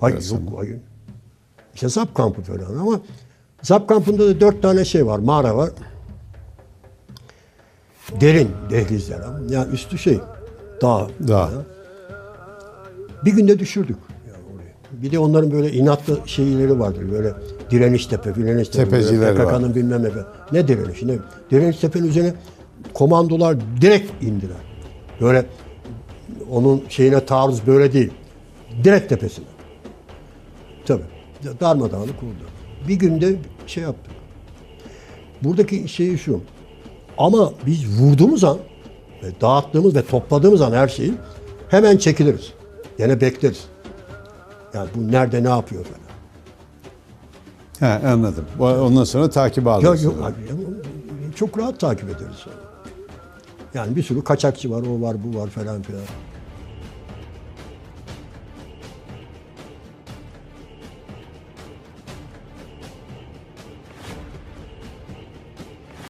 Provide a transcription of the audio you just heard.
Hayır Burası yok hayır. İşte zap kampı falan ama zap kampında da dört tane şey var. Mağara var. Derin dehlizler ama yani üstü şey dağ. Dağ. Bir günde düşürdük. Yani. Bir de onların böyle inatlı şeyleri vardır. Böyle direniş tepe, direniş tepe. Tepeciler. PKK'nın bilmem ne. Ne direniş? Ne? Direniş tepenin üzerine komandolar direkt indiler. Böyle onun şeyine taarruz böyle değil. Direkt tepesine. Tabii. Darmadağınık oldu. Bir günde şey yaptık. Buradaki şey şu. Ama biz vurduğumuz an ve dağıttığımız ve topladığımız an her şeyi hemen çekiliriz. Gene bekleriz. Yani bu nerede ne yapıyor falan. He, anladım. Ondan sonra takip Ya, alıyorsunuz. yok, ya, çok rahat takip ederiz. Yani bir sürü kaçakçı var, o var, bu var falan filan.